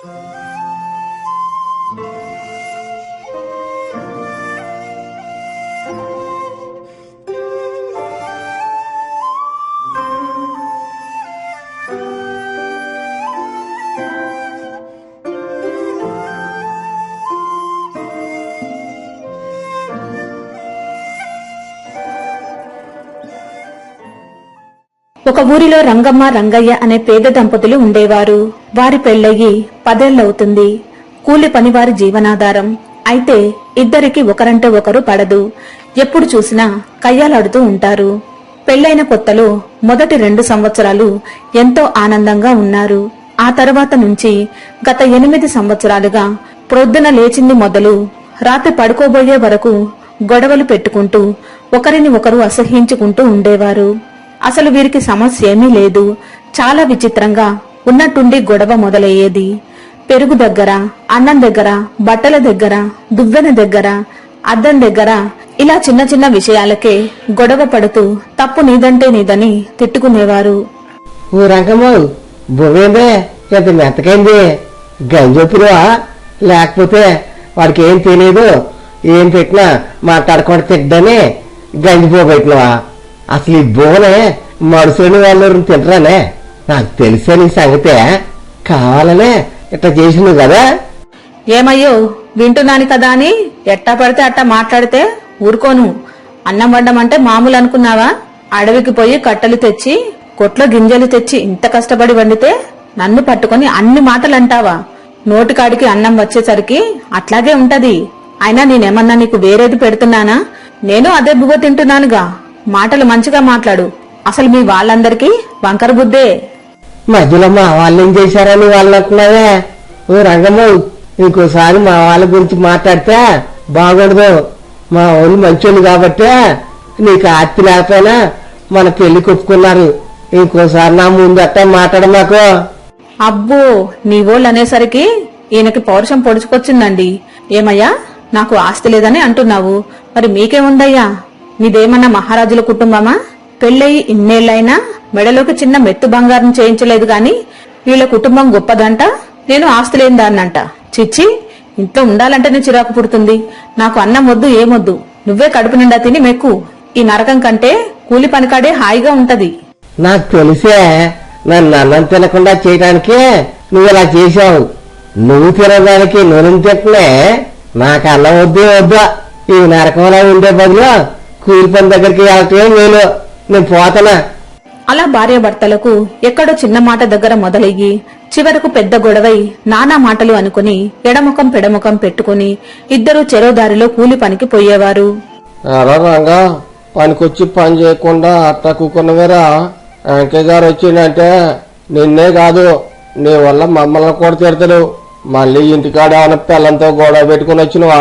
ఒక ఊరిలో రంగమ్మ రంగయ్య అనే పేద దంపతులు ఉండేవారు. వారి పెళ్ళయ్యి పదేళ్ళవుతుంది కూలి పనివారి జీవనాధారం. అయితే ఇద్దరికి ఒకరంటే ఒకరు పడదు. ఎప్పుడు చూసినా కయ్యాలాడుతూ ఉంటారు. పెళ్ళైన కొత్తలో మొదటి రెండు సంవత్సరాలు ఎంతో ఆనందంగా ఉన్నారు. ఆ తర్వాత నుంచి గత ఎనిమిది సంవత్సరాలుగా ప్రొద్దున లేచింది మొదలు రాత్రి పడుకోబోయే వరకు గొడవలు పెట్టుకుంటూ ఒకరిని ఒకరు అసహ్యించుకుంటూ ఉండేవారు. అసలు వీరికి సమస్య ఏమీ లేదు. చాలా విచిత్రంగా ఉన్నట్టుండి గొడవ మొదలయ్యేది. పెరుగు దగ్గర అన్నం దగ్గర బట్టల దగ్గర దువ్వెన దగ్గర అద్దం దగ్గర ఇలా చిన్న చిన్న విషయాలకే గొడవ పడుతూ తప్పు నీదంటే నీదని తిట్టుకునేవారు. ఓ రంగమ్మ భూమేందే? ఎంత మెత్తకైంది? గంజొప్పురా లేకపోతే వాడికి ఏం తెలియదు ఏం పెట్టినా మాట్లాడకుండా తిడ్డని గంజి పోబెట్టినవా అసలు ఈ బోనే మనుషులని వాళ్ళు తింటరానే? నాకు తెలిసే నీ సంగతే. కావాలనే ఇట్లా చేసినావు కదా? ఏమయ్యో వింటున్నాను కదా అని ఎట్టా పడితే అట్టా మాట్లాడితే ఊరుకోను. అన్నం వండమంటే మామూలు అనుకున్నావా? అడవికి పోయి కట్టలు తెచ్చి కొట్లో గింజలు తెచ్చి ఇంత కష్టపడి వండితే నన్ను పట్టుకొని అన్ని మాటలు అంటావా నోటికాడికి అన్నం వచ్చేసరికి అట్లాగే ఉంటది. అయినా నేనేమన్నా నీకు వేరేది పెడుతున్నానా? నేను అదే బువ్వ తింటున్నానుగా. మాటలు మంచిగా మాట్లాడు. అసలు మీ వాళ్ళందరికీ వంకర బుద్ధే. మధ్యలో మా వాళ్ళు ఏం చేశారని వాళ్ళు అంటున్నావే? ఓ రంగమ్మ ఇంకోసారి మా వాళ్ళ గురించి మాట్లాడితే బాగుండదు. మా వాళ్ళు మంచోళ్ళు కాబట్టే నీకు ఆర్తి లేకపోయినా మన పెళ్ళి కొప్పుకున్నారు. ఇంకోసారి నా ముందు అట్ట మాట్లాడ మాకు. అబ్బో నీ ఓళ్ళు అనేసరికి ఈయనకి పౌరుషం పొడుచుకొచ్చిందండి. ఏమయ్యా నాకు ఆస్తి లేదని అంటున్నావు. మరి మీకేముందయ్యా? మీదేమన్నా మహారాజుల కుటుంబమా? పెళ్ళయి ఇన్నేళ్ళైనా మెడలోకి చిన్న మెత్తు బంగారం చేయించలేదు గాని వీళ్ళ కుటుంబం గొప్పదంట నేను ఆస్తి దాన్నంట చిచ్చి ఇంట్లో ఉండాలంటేనే చిరాకు పుడుతుంది. నాకు అన్నం వద్దు ఏమొద్దు నువ్వే కడుపు నిండా తిని మెక్కు. ఈ నరకం కంటే కూలి పనికాడే హాయిగా ఉంటది. నాకు తెలిసే నన్ను అన్నం తినకుండా చేయడానికే నువ్వు ఇలా చేశావు. నువ్వు తినడానికి నూనె తిట్టలే నాకు అన్నం వద్దే వద్దా. ఈ నరకంలో ఉండే బదులు కూలి పని దగ్గరికి వెళ్ళటమే మేలు. నేను పోతానా అలా భార్యాభర్తలకు ఎక్కడో చిన్న మాట దగ్గర మొదలయ్యి చివరకు పెద్ద గొడవై నానా మాటలు అనుకుని ఎడముఖం పెడముఖం పెట్టుకుని ఇద్దరు చెరోదారిలో కూలి పనికి పోయేవారు. రంగా పనికొచ్చి పని చేయకుండా అట్లా కూకున్నవేరా వెంకయ్య గారు వచ్చిందంటే నిన్నే కాదు నీ వల్ల మమ్మల్ని కూడా తిడతాడు. మళ్ళీ ఇంటికాడ ఏమైనా పిల్లలతో గొడవ పెట్టుకుని వచ్చినవా?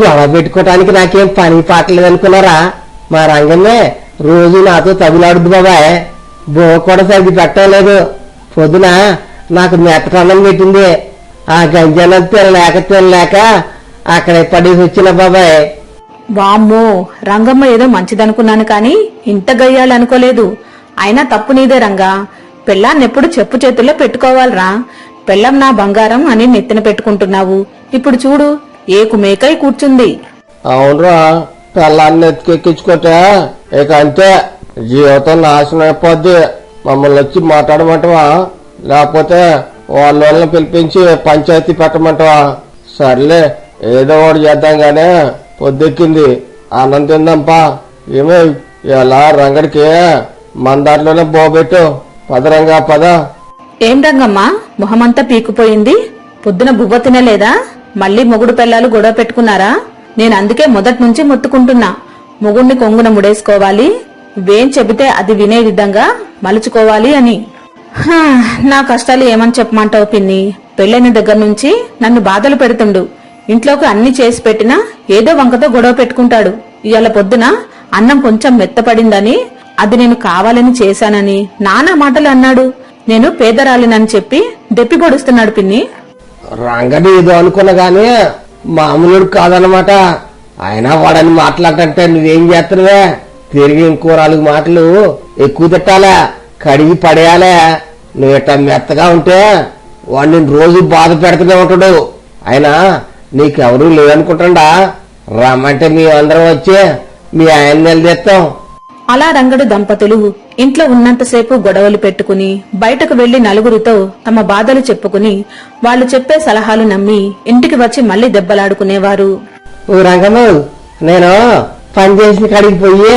గొడవ పెట్టుకోవటానికి నాకేం పని పాటలేదు అనుకున్నారా? మా రంగమే రోజు నాతో తగులాడుద్దు బాబాయ్ బో కూడా సరిగ్గా పెట్టలేదు. పొద్దున నాకు మెత్తకన్నం పెట్టింది. ఆ గంజానం తినలేక తినలేక అక్కడ పడేసి వచ్చిన బాబాయ్ వామ్మో రంగమ్మ ఏదో మంచిదనుకున్నాను కాని ఇంత గయ్యాలనుకోలేదు అయినా తప్పు నీదే రంగా. పెళ్ళాన్నెప్పుడు చెప్పు చేతుల్లో పెట్టుకోవాలరా. పెళ్ళం నా బంగారం అని నెత్తిన పెట్టుకుంటున్నావు. ఇప్పుడు చూడు ఏకు మేకై కూర్చుంది. అవునరా. పిల్లాన్ని ఎత్తుకెక్కించుకుంటే ఇక అంతే. జీవితం నాశనం అయిపోద్ది. మమ్మల్ని వచ్చి మాట్లాడమంటావా? లేకపోతే వాళ్ళ వాళ్ళని పిలిపించి పంచాయతీ పెట్టమంటావా? సర్లే ఏదో ఒకటి చేద్దాం గానీ పొద్దెక్కింది. ఆనందిందంపా ఏమే ఎలా రంగడికి? మన దాంట్లోనే బోబెట్టు పదరంగా పద. ఏం రంగమ్మా? మొహమంతా పీకుపోయింది. పొద్దున బువ్వ తినలేదా? మళ్ళీ మొగుడు పెళ్ళాలు గొడవ పెట్టుకున్నారా? నేను అందుకే మొదటి నుంచి మొత్తుకుంటున్నా. మొగుణ్ణి కొంగున ముడేసుకోవాలి. వేం చెబితే అది వినే విధంగా మలుచుకోవాలి అని. నా కష్టాలు ఏమని చెప్పమంటావు పిన్ని? పెళ్ళైన దగ్గర నుంచి నన్ను బాధలు పెడుతుండు. ఇంట్లోకి అన్ని చేసి పెట్టినా ఏదో వంకతో గొడవ పెట్టుకుంటాడు. ఇవాళ పొద్దున అన్నం కొంచెం మెత్తపడిందని అది నేను కావాలని చేశానని నానా మాటలు అన్నాడు. నేను పేదరాలినని చెప్పి దెప్పి పొడుస్తున్నాడు పిన్ని. రంగడి ఏదో అనుకున్నా గానీ మామూలుడు కాదనమాట అయినా వాడని మాట్లాడంటే నువ్వేం చేస్తున్నావే? తిరిగి ఇంకో నాలుగు మాటలు ఎక్కువ తిట్టాలా? కడిగి పడేయాలే? నువ్వు ఇట్లా మెత్తగా ఉంటే వాడు నేను రోజు బాధ పెడుతూనే ఉంటాడు. అయినా నీకెవరూ లేదనుకుంటాడా రమ్మంటే మీ అందరం వచ్చి మీ ఆయన నిలదీస్తాం. అలా రంగడు దంపతులు ఇంట్లో ఉన్నంతసేపు గొడవలు పెట్టుకుని బయటకు వెళ్ళి నలుగురితో తమ బాధలు చెప్పుకుని వాళ్ళు చెప్పే సలహాలు నమ్మి ఇంటికి వచ్చి మళ్ళీ దెబ్బలాడుకునేవారు. ఓ రంగము నేను పని చేసిన కాడికి పోయి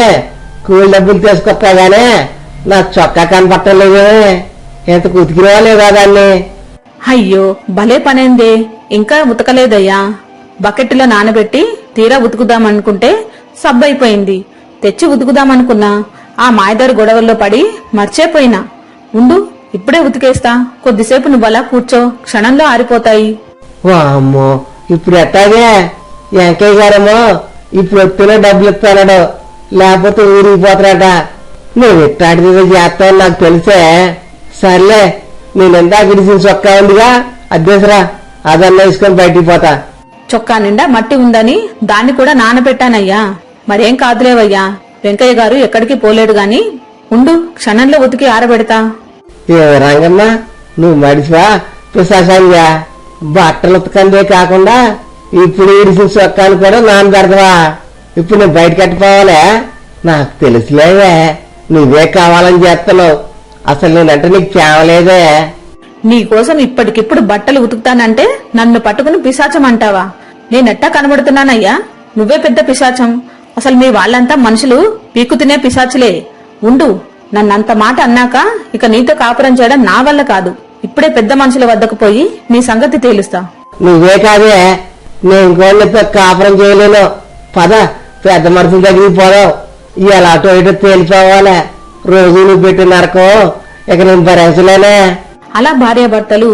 కూలి డబ్బులు తీసుకొస్తాగానే నా చొక్కా కనపట్టలేదే ఎంత లేదా దాన్ని? అయ్యో భలే పనేందే. ఇంకా ఉతకలేదయ్యా. బకెట్లో నానబెట్టి తీరా ఉతుకుదామనుకుంటే సబ్బైపోయింది. తెచ్చి ఉతుకుదామనుకున్నా ఆ మాయదారి గొడవల్లో పడి మర్చిపోయినా. ఉండు ఇప్పుడే ఉతికేస్తా. కొద్దిసేపు నువ్వు అలా కూర్చో. క్షణంలో ఆరిపోతాయి. వామ్మో ఇప్పుడు ఎట్టాగే? వెంకయ్య గారేమో ఇప్పుడు వస్తేనే డబ్బులు ఇస్తాడు లేకపోతే ఊరికి పోతాడట నువ్వు ఇట్టాడిది చేస్తావు నాకు తెలిసే. సర్లే నేను ఇందాక ఇడిసిన చొక్కా ఉందిగా అద్దెసరా. అదన్నా వేసుకొని బయటికి పోతా. చొక్కా నిండా మట్టి ఉందని దాన్ని కూడా నానబెట్టానయ్యా. మరేం కాదులేవయ్యా. వెంకయ్య గారు ఎక్కడికి పోలేడు గాని ఉండు క్షణంలో ఉతికి ఆరబెడతా. ఏ రంగమ్మ నువ్వు మడిసివా పిశాసానిగా బట్టలు ఉతకందే కాకుండా ఇప్పుడు ఇడిసిన చొక్కాను కూడా నాన్న పెడతావా ఇప్పుడు నేను బయట కట్టిపోవాలే నాకు తెలుసులేవే నువ్వే కావాలని చేస్తున్నావు. అసలు నేనంటే నీకు తేవలేదే నీకోసం ఇప్పటికిప్పుడు బట్టలు ఉతుకుతానంటే నన్ను పట్టుకుని పిశాచం అంటావా నేనెట్టా కనబడుతున్నానయ్యా? నువ్వే పెద్ద పిశాచం. అసలు మీ వాళ్ళంతా మనుషులు పీకు తినే పిశాచులే. ఉండు నన్నంత మాట అన్నాక ఇక నీతో కాపురం చేయడం నా వల్ల కాదు. ఇప్పుడే పెద్ద మనుషుల వద్దకు పోయి నీ సంగతి తేలుస్తా. నువ్వే కాదే నేను కోళ్ళతో కాపురం చేయలేను. పద పెద్ద మనుషుల దగ్గరికి పోదాం. ఇవాళ అటు ఇటు తేలిపోవాలి. రోజు నువ్వు పెట్టిన నరకం ఇక నేను భరించలేనే. అలా భార్యాభర్తలు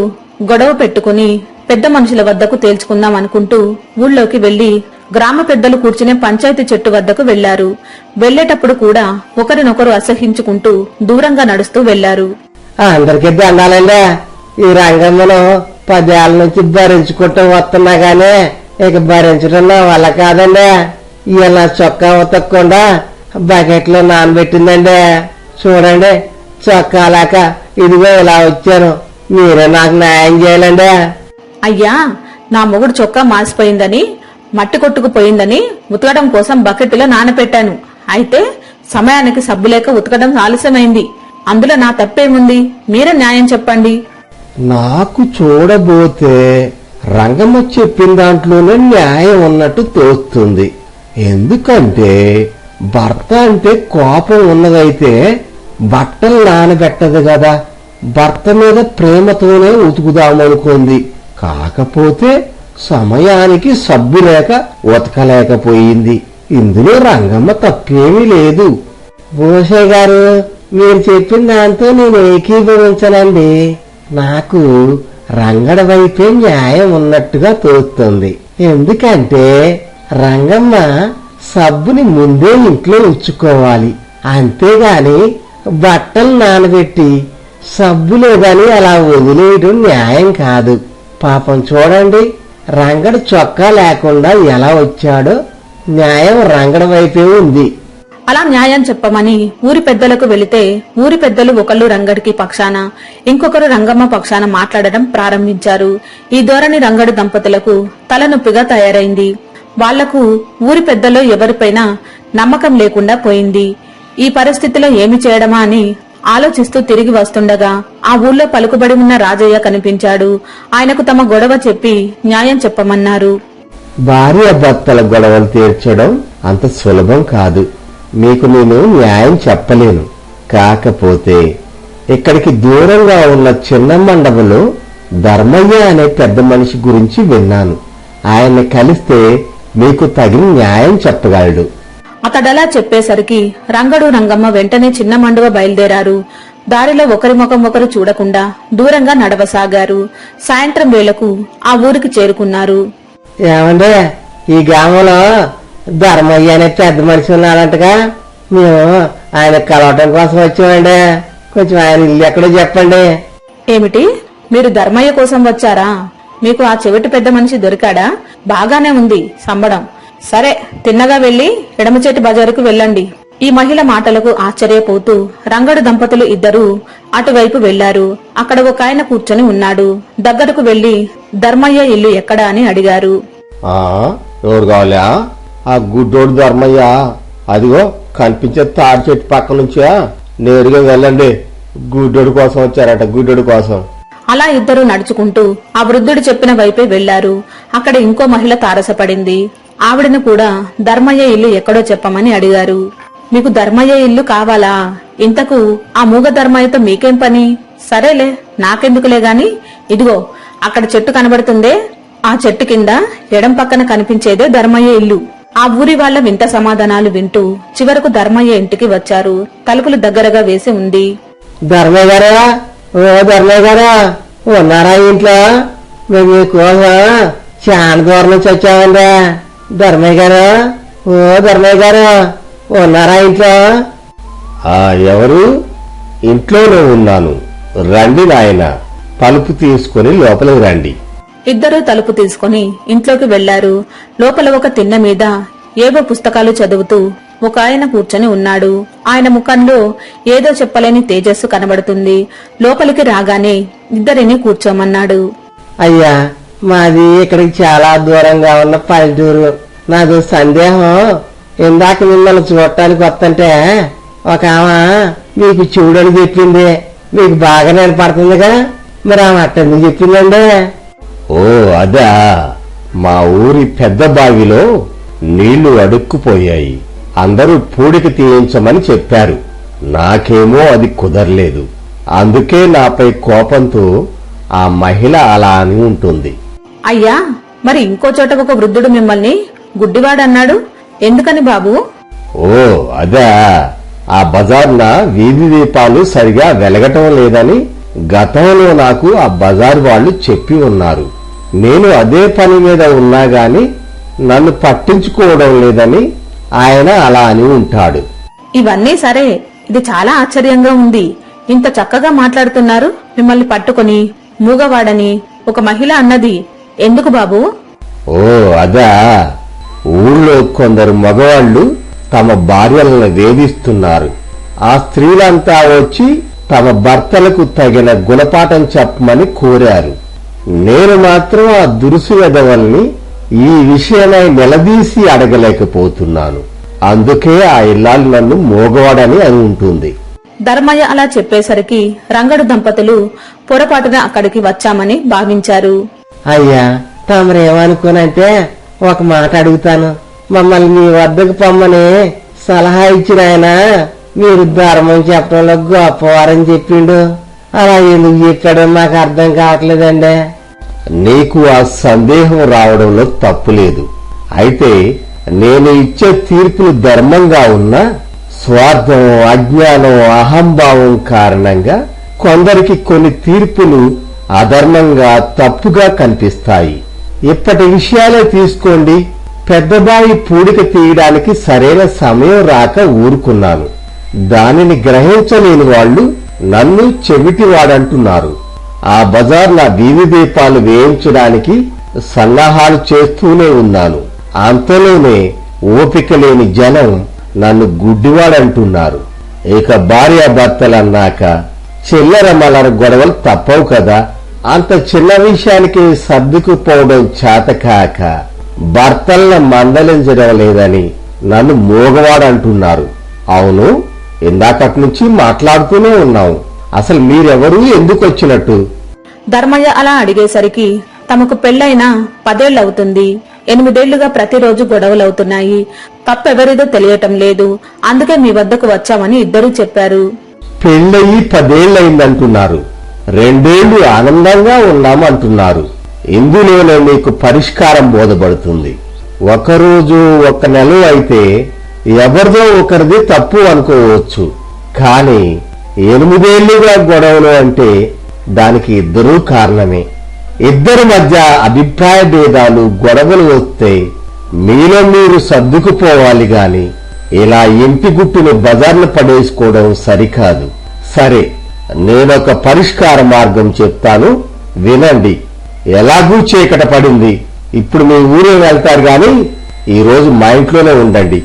గొడవ పెట్టుకుని పెద్ద మనుషుల వద్దకు తేల్చుకుందాం అనుకుంటూ ఊళ్ళోకి వెళ్ళి గ్రామ పెద్దలు కూర్చునే పంచాయతీ చెట్టు వద్దకు వెళ్ళారు. వెళ్ళేటప్పుడు కూడా ఒకరినొకరు అసహించుకుంటూ దూరంగా నడుస్తూ వెళ్ళారు. అందరికీ దండాలండి. ఈ రంగమ్మను పదేళ్ళ నుంచి భరించుకుంటూ వస్తున్నా గానీ ఇక భరించడం నా వల్ల కాదండి. ఇలా చొక్కా ఉతకకుండా బకెట్లో నానబెట్టిందండి. చూడండి చొక్కా లేక ఇదిగో ఇలా వచ్చాను. మీరే నాకు న్యాయం చేయాలండి. అయ్యా నా మొగుడు చొక్కా మాసిపోయిందని మట్టి కొట్టుకుపోయిందని ఉతకడం కోసం బకెట్లో నానపెట్టాను. అయితే సమయానికి సబ్బు లేక ఉతకడం ఆలస్యమైంది. అందులో నా తప్పేముంది? మీరే న్యాయం చెప్పండి. నాకు చూడబోతే రంగమ్మ చెప్పిన దాంట్లోనే న్యాయం ఉన్నట్టు తోస్తుంది. ఎందుకంటే భర్త అంటే కోపం ఉన్నదైతే బట్టలు నానబెట్టదు కదా. భర్త మీద ప్రేమతోనే ఉతుకుదామనుకుంది. కాకపోతే సమయానికి సబ్బు లేక ఉతకలేకపోయింది ఇందులో రంగమ్మ తప్పేమీ లేదు. భూషయ్య గారు మీరు చెప్పిన దాంతో నేను ఏకీభవించనండి. నాకు రంగడ వైపే న్యాయం ఉన్నట్టుగా తోస్తుంది. ఎందుకంటే రంగమ్మ సబ్బుని ముందే ఇంట్లో ఉంచుకోవాలి. అంతేగాని బట్టలు నానబెట్టి సబ్బు లేదని అలా వదిలేయడం న్యాయం కాదు. పాపం చూడండి. రంగడు చొక్కా లేకుండా ఎలా వచ్చాడో? న్యాయం రంగడ వైపే ఉంది. అలా న్యాయం చెప్పమని ఊరి పెద్దలకు వెళితే ఊరి పెద్దలు ఒకళ్ళు రంగడికి పక్షాన ఇంకొకరు రంగమ్మ పక్షాన మాట్లాడడం ప్రారంభించారు. ఈ ధోరణి రంగడు దంపతులకు తలనొప్పిగా తయారైంది. వాళ్ళకు ఊరి పెద్దలో ఎవరిపైనా నమ్మకం లేకుండా పోయింది. ఈ పరిస్థితిలో ఏమి చేయడమా అని ఆలోచిస్తూ తిరిగి వస్తుండగా ఆ ఊళ్ళో పలుకుబడి ఉన్న రాజయ్య కనిపించాడు. ఆయనకు తమ గొడవ చెప్పి న్యాయం చెప్పమన్నారు. భార్య భర్తల గొడవలు తీర్చడం అంత సులభం కాదు. మీకు నేను న్యాయం చెప్పలేను. కాకపోతే ఇక్కడికి దూరంగా ఉన్న చిన్న మండపంలో ధర్మయ్య అనే పెద్ద మనిషి గురించి విన్నాను. ఆయన్ని కలిస్తే మీకు తగిన న్యాయం చెప్పగలడు. అతడలా చెప్పేసరికి రంగడు రంగమ్మ వెంటనే చిన్న మండువ బయలుదేరారు. దారిలో ఒకరి ముఖం ఒకరు చూడకుండా దూరంగా నడవసాగారు. సాయంత్రం వేళకు ఆ ఊరికి చేరుకున్నారు. ఏమండి ఈ గ్రామంలో ధర్మయ్య అనే పెద్ద మనిషి ఉన్నాడంటగా? మేము ఆయన కలవటం కోసం వచ్చామండి. కొంచెం ఆయన ఇల్లు ఎక్కడో చెప్పండి. ఏమిటి? మీరు ధర్మయ్య కోసం వచ్చారా? మీకు ఆ చెవిటి పెద్ద మనిషి దొరికాడా? బాగానే ఉంది సంబడం. సరే తిన్నగా వెళ్ళి ఎడమచేటి బజారుకు వెళ్ళండి. ఈ మహిళ మాటలకు ఆశ్చర్యపోతూ రంగడు దంపతులు ఇద్దరు అటువైపు వెళ్ళారు అక్కడ ఒక ఆయన కూర్చొని ఉన్నాడు. దగ్గరకు వెళ్ళి ధర్మయ్య ఇల్లు ఎక్కడా అని అడిగారు. ఆ ఎవరు కావాలా? ఆ గుడ్డోడు ధర్మయ్య. అదిగో కనిపించే తాడి చెట్టు పక్క నుంచా? నేరుగా వెళ్ళండి. గుడ్డోడు కోసం వచ్చారట గుడ్డోడు కోసం. అలా ఇద్దరు నడుచుకుంటూ ఆ వృద్ధుడు చెప్పిన వైపే వెళ్ళారు అక్కడ ఇంకో మహిళ తారసపడింది. ఆవిడను కూడా ధర్మయ్య ఇల్లు ఎక్కడో చెప్పమని అడిగారు. మీకు ధర్మయ్య ఇల్లు కావాలా? ఇంతకు ఆ మూగ ధర్మయ్యతో మీకేం పని? సరేలే నాకెందుకులే గాని ఇదిగో అక్కడ చెట్టు కనబడుతుందే ఆ చెట్టు కింద ఎడం పక్కన కనిపించేదే ధర్మయ్య ఇల్లు. ఆ ఊరి వాళ్ళ వింత సమాధానాలు వింటూ చివరకు ధర్మయ్య ఇంటికి వచ్చారు. తలుపులు దగ్గరగా వేసి ఉంది. ధర్మయ్య గారా? ఓ ధర్మయ్య గారా? ఉన్నారా ఇంట్లో? మేము మీకోసం చాలా దూరం నుంచి వచ్చామండి. ధర్మయ్య గారు? ఓ ధర్మయ్య గారు ఉన్నారా ఇంట్లో? ఆ ఎవరు? ఇంట్లోనే ఉన్నాను. రండి నాయన తలుపు తీసుకుని లోపలికి రండి. ఇద్దరూ తలుపు తీసుకుని ఇంట్లోకి వెళ్ళారు లోపల ఒక తిన్న మీద ఏవో పుస్తకాలు చదువుతూ ఒక ఆయన కూర్చొని ఉన్నాడు. ఆయన ముఖంలో ఏదో చెప్పలేని తేజస్సు కనబడుతుంది. లోపలికి రాగానే ఇద్దరిని కూర్చోమన్నాడు. అయ్యా మాది ఇక్కడికి చాలా దూరంగా ఉన్న పల్లెటూరు. నాకు సందేహం. ఇందాక మిమ్మల్ని చూడటానికి వస్తుంటే ఒక ఆమె మీకు చూడని చెప్పింది. మీకు బాగా నిలబడుతుందిగా మరి ఆమె అట్టని చెప్పిందండి? ఓ అదా. మా ఊరి పెద్ద బావిలో నీళ్ళు అడుక్కుపోయాయి. అందరూ పూడిక తీయించమని చెప్పారు. నాకేమో అది కుదరలేదు. అందుకే నాపై కోపంతో ఆ మహిళ అలా అని ఉంటుంది. అయ్యా మరి ఇంకో చోట ఒక వృద్ధుడు మిమ్మల్ని గుడ్డివాడన్నాడు? ఎందుకని బాబు? ఓ అదా. ఆ బజార్న వీధి దీపాలు సరిగా వెలగటం లేదని గతంలో నాకు ఆ బజార్ వాళ్ళు చెప్పి ఉన్నారు. నేను అదే పని మీద ఉన్నా గాని నన్ను పట్టించుకోవడం లేదని ఆయన అలా అని ఉంటాడు. ఇవన్నీ సరే ఇది చాలా ఆశ్చర్యంగా ఉంది. ఇంత చక్కగా మాట్లాడుతున్నారు మిమ్మల్ని పట్టుకొని మూగవాడని ఒక మహిళ అన్నది. ఎందుకు బాబు? ఓ అదా. ఊళ్ళో కొందరు మగవాళ్ళు తమ భార్యలను వేధిస్తున్నారు. ఆ స్త్రీలంతా వచ్చి తమ భర్తలకు తగిన గుణపాఠం చెప్పమని కోరారు. నేను మాత్రం ఆ దురుసు వెధవల్ని ఈ విషయమై నిలదీసి అడగలేకపోతున్నాను. అందుకే ఆ ఇల్లాలు నన్ను మోగవాడని అని ఉంటుంది. ధర్మయ్య అలా చెప్పేసరికి రంగడు దంపతులు పొరపాటున అక్కడికి వచ్చామని భావించారు. అయ్యా తమరేమనుకోనంటే ఒక మాట అడుగుతాను. మమ్మల్ని మీ వద్దకు పొమ్మని సలహా ఇచ్చిన ఆయన మీరు ధర్మం చెప్పడంలో గొప్పవారని చెప్పిండు. అలా ఎందుకు చెప్పాడో మాకు అర్థం కావట్లేదండి. నీకు ఆ సందేహం రావడంలో తప్పులేదు అయితే నేను ఇచ్చే తీర్పులు ధర్మంగా ఉన్నా స్వార్థం అజ్ఞానం అహంభావం కారణంగా కొందరికి కొన్ని తీర్పులు అధర్మంగా తప్పుగా కనిపిస్తాయి. ఇప్పటి విషయాలే తీసుకోండి. పెద్దబాయి పూడిక తీయడానికి సరైన సమయం రాక ఊరుకున్నాను. దానిని గ్రహించలేని వాళ్ళు నన్ను చెవిటివాడంటున్నారు. ఆ బజార్ నా వీధి దీపాలు వేయించడానికి సన్నాహాలు చేస్తూనే ఉన్నాను. అంతలోనే ఓపిక లేని జనం నన్ను గుడ్డివాడంటున్నారు. ఇక భార్యాభర్తలన్నాక చిల్లర మల్లర గొడవలు తప్పవు కదా. అంత చిన్న విషయానికి సర్దుకుపోవడం చేతకాక భర్తలను మందలించడం లేదని నన్ను మూగవాడంటున్నారు. అవును ఇందాకటి నుంచి మాట్లాడుతూనే ఉన్నాం అసలు మీరెవరు ఎందుకు వచ్చినట్టు ధర్మయ్య అలా అడిగేసరికి తమకు పెళ్ళైన పదేళ్ళవుతుంది ఎనిమిదేళ్ళుగా ప్రతిరోజు గొడవలవుతున్నాయి. తప్పెవరిదో తెలియటం లేదు. అందుకే మీ వద్దకు వచ్చామని ఇద్దరూ చెప్పారు. పెళ్ళయి పదేళ్ళయిందంటున్నారు రెండేళ్ళు ఆనందంగా ఉన్నామంటున్నారు ఇందులోనే మీకు పరిష్కారం బోధపడుతుంది. ఒకరోజు ఒక నెల అయితే ఎవరిదో ఒకరిది తప్పు అనుకోవచ్చు. కానీ ఎనిమిదేళ్ళుగా గొడవలు అంటే దానికి ఇద్దరూ కారణమే. ఇద్దరి మధ్య అభిప్రాయ భేదాలు గొడవలు వస్తే మీలో మీరు సర్దుకుపోవాలి గాని ఇలా ఇంటి గుట్టును బజార్లు పడేసుకోవడం సరికాదు. సరే నేనొక పరిష్కార మార్గం చెప్తాను. వినండి. ఎలాగూ చీకట పడింది. ఇప్పుడు మీ ఊరే వెళ్తారు గాని ఈ రోజు మా ఇంట్లోనే ఉండండి.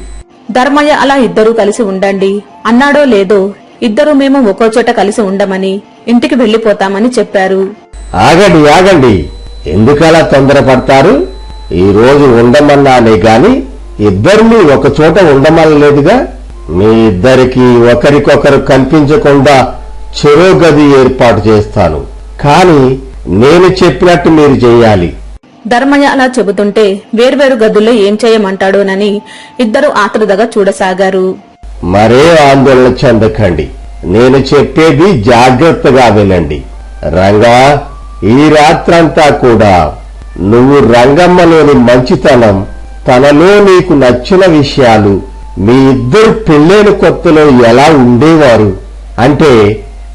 ధర్మయ్య అలా ఇద్దరూ కలిసి ఉండండి. అన్నాడో లేదో ఇద్దరు మేము ఒక్కో చోట కలిసి ఉండమని ఇంటికి వెళ్ళిపోతామని చెప్పారు. ఆగండి ఆగండి. ఎందుకలా తొందరపడతారు? ఈ రోజు ఉండమన్నానే గాని ఇద్దరిని ఒక చోట ఉండమనలేదుగా? మీ ఇద్దరికి ఒకరికొకరు కనిపించకుండా చెరో గది ఏర్పాటు చేస్తాను. కానీ నేను చెప్పినట్టు మీరు చేయాలి. ధర్మయ్య అలా చెబుతుంటే వేర్వేరు గదుల్లో ఏం చేయమంటాడోనని ఇద్దరు ఆతృతగా చూడసాగారు. మరే ఆందోళన చెందకండి. నేను చెప్పేది జాగ్రత్తగా వినండి. రంగా ఈ రాత్రంతా కూడా నువ్వు రంగమ్మలోని మంచితనం తనలో నీకు నచ్చిన విషయాలు మీ ఇద్దరు పెళ్ళైన కొత్తలో ఎలా ఉండేవారు? అంటే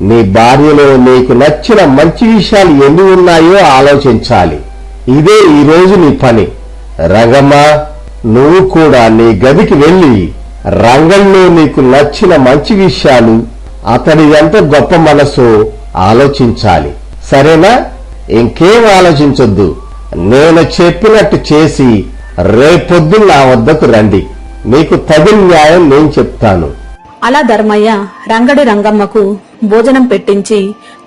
నీ భార్యలో నీకు నచ్చిన మంచి విషయాలు ఎన్ని ఉన్నాయో ఆలోచించాలి. ఇదే ఈ రోజు నీ పని. రంగమ్మ నువ్వు కూడా నీ గదికి వెళ్ళి రంగంలో నీకు నచ్చిన మంచి విషయాలు అతని ఎంత గొప్ప మనసు ఆలోచించాలి. సరేనా? ఇంకేం ఆలోచించొద్దు. నేను చెప్పినట్టు చేసి రేపొద్దు నా వద్దకు రండి. మీకు తగిన న్యాయం నేను చెప్తాను. అలా ధర్మయ్య రంగడి రంగమ్మకు భోజనం పెట్టించి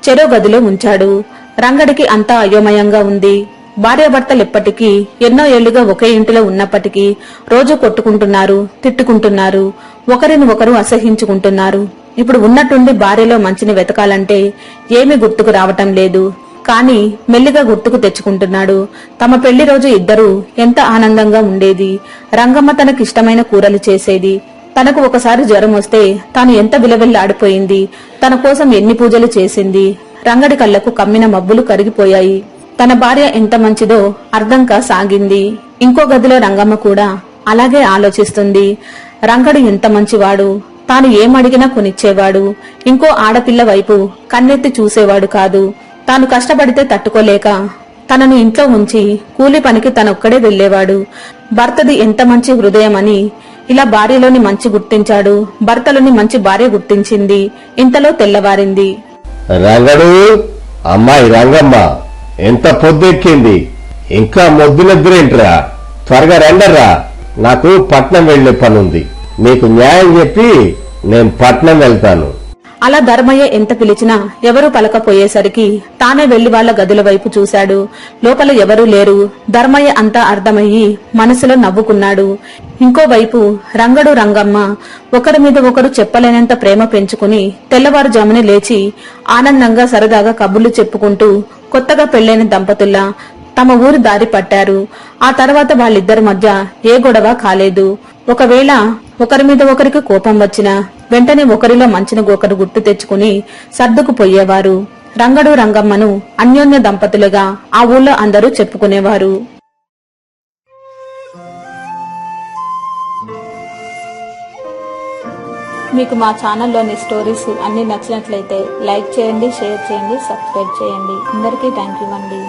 చెరో గదిలో ఉంచాడు. రంగడికి అంతా అయోమయంగా ఉంది. భార్యాభర్తలెప్పటికీ ఎన్నో ఏళ్ళుగా ఒకే ఇంటిలో ఉన్నప్పటికీ రోజు కొట్టుకుంటున్నారు తిట్టుకుంటున్నారు ఒకరిని ఒకరు అసహించుకుంటున్నారు. ఇప్పుడు ఉన్నట్టుండి భార్యలో మంచిని వెతకాలంటే ఏమీ గుర్తుకు రావటం లేదు. కానీ మెల్లిగా గుర్తుకు తెచ్చుకుంటున్నాడు. తమ పెళ్ళి రోజు ఇద్దరూ ఎంత ఆనందంగా ఉండేది. రంగమ్మ తనకిష్టమైన కూరలు చేసేది. తనకు ఒకసారి జ్వరం వస్తే తాను ఎంత విలవిల్లాడిపోయింది? తన కోసం ఎన్ని పూజలు చేసింది? రంగడి కళ్ళకు కమ్మిన మబ్బులు కరిగిపోయాయి. తన భార్య ఎంత మంచిదో అర్థం సాగింది. ఇంకో గదిలో రంగమ్మ కూడా అలాగే ఆలోచిస్తుంది. రంగడు ఎంత మంచివాడు? తాను ఏమడిగినా కొనిచ్చేవాడు. ఇంకో ఆడపిల్ల వైపు కన్నెత్తి చూసేవాడు కాదు. తాను కష్టపడితే తట్టుకోలేక తనను ఇంట్లో ఉంచి కూలి పనికి తనొక్కడే వెళ్ళేవాడు భర్తది ఎంత మంచి హృదయమని ఇలా భార్యలోని మంచి గుర్తించాడు. భర్తలోని మంచి భార్య గుర్తించింది. ఇంతలో తెల్లవారింది. రంగడు అమ్మాయి రంగమ్మ ఎంత పొద్దెక్కింది. ఇంకా మొద్దునిద్దరేంట్రా త్వరగా రండర్రా. నాకు పట్నం వెళ్ళే పనుంది. మీకు న్యాయం చెప్పి నేను పట్నం వెళ్తాను. అలా ధర్మయ్య ఎంత పిలిచినా ఎవరూ పలకపోయేసరికి తానే వెళ్ళి వాళ్ళ గదుల వైపు చూశాడు. లోపల ఎవరూ లేరు. ధర్మయ్య అంతా అర్థమయ్యి మనసులో నవ్వుకున్నాడు. ఇంకోవైపు రంగడు రంగమ్మ ఒకరి మీద ఒకరు చెప్పలేనంత ప్రేమ పెంచుకుని తెల్లవారుజామునే లేచి ఆనందంగా సరదాగా కబుర్లు చెప్పుకుంటూ కొత్తగా పెళ్ళైన దంపతుల్లా తమ ఊరు దారి పట్టారు. ఆ తర్వాత వాళ్ళిద్దరి మధ్య ఏ గొడవ కాలేదు. ఒకవేళ ఒకరి మీద ఒకరికి కోపం వచ్చినా వెంటనే ఒకరిలో మంచిని ఒకరు గుర్తు తెచ్చుకుని సర్దుకుపోయేవారు. రంగడు రంగమ్మను అన్యోన్య దంపతులుగా ఆ ఊళ్ళో అందరూ చెప్పుకునేవారు. మీకు మా ఛానల్లోని స్టోరీస్ అన్నీ నచ్చినట్లయితే లైక్ చేయండి షేర్ చేయండి సబ్స్క్రైబ్ చేయండి. అందరికీ థ్యాంక్ యూ అండి.